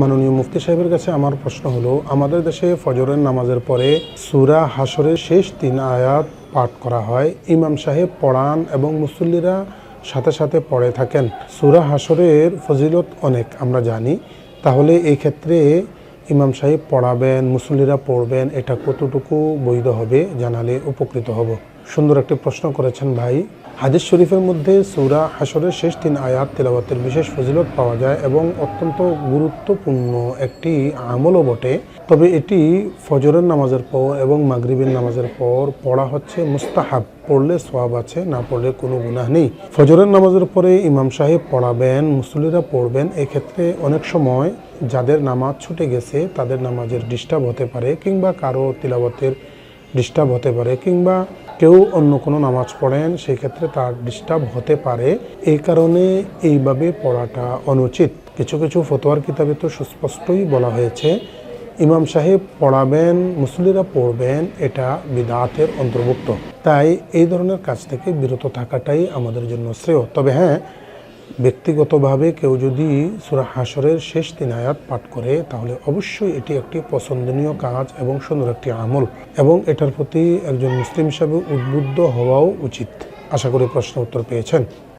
মাননীয় মুফতি সাহেবের কাছে আমার প্রশ্ন হলো, আমাদের দেশে ফজরের নামাজের পরে সুরা হাসরের শেষ তিন আয়াত পাঠ করা হয়। ইমাম সাহেব পড়ান এবং মুসল্লিরা সাথে সাথে পড়ে থাকেন। সুরা হাসরের ফজিলত অনেক, আমরা জানি। তাহলে এই ক্ষেত্রে ইমাম সাহেব পড়াবেন, মুসল্লিরা পড়বেন, এটা কতটুকু বৈধ হবে জানালে উপকৃত হব। সুন্দর একটি প্রশ্ন করেছেন ভাই। হাদিস শরীফের মধ্যে সূরা হাসরের শেষ তিন আয়াত তেলাওয়াতের বিশেষ ফজিলত পাওয়া যায় এবং অত্যন্ত গুরুত্বপূর্ণ একটি আমলও বটে। তবে এটি ফজরের নামাজের পর এবং মাগরিবের নামাজের পর পড়া হচ্ছে মুস্তাহাব। পড়লে সোয়াব আছে, না পড়লে কোনো গুনাহ নেই। ফজরের নামাজের পরে ইমাম সাহেব পড়াবেন, মুসল্লিরা পড়বেন, এক্ষেত্রে অনেক সময় যাদের নামাজ ছুটে গেছে তাদের নামাজের ডিস্টার্ব হতে পারে কিংবা কারও তিলাবতের ডিস্টার্ব হতে পারে কিংবা কেউ অন্য কোনো নামাজ পড়েন, সেই ক্ষেত্রে তার ডিস্টার্ব হতে পারে। এই কারণে এইভাবে পড়াটা অনুচিত। কিছু কিছু ফতোয়ার কিতাবে তো সুস্পষ্টই বলা হয়েছে, ইমাম সাহেব পড়াবেন মুসলিরা পড়বেন, এটা বিদাতের অন্তর্ভুক্ত। তাই এই ধরনের কাজ থেকে বিরত থাকাটাই আমাদের জন্য শ্রেয়। তবে হ্যাঁ ব্যক্তিগতভাবে কেউ যদি সুরা হাসরের শেষ তিন আয়াত পাঠ করে, তাহলে অবশ্যই এটি একটি পছন্দনীয় কাজ এবং সুন্দর একটি আমল এবং এটার প্রতি একজন মুসলিম হিসাবে উদ্বুদ্ধ হওয়াও উচিত। আশা করি প্রশ্ন উত্তর পেয়েছেন।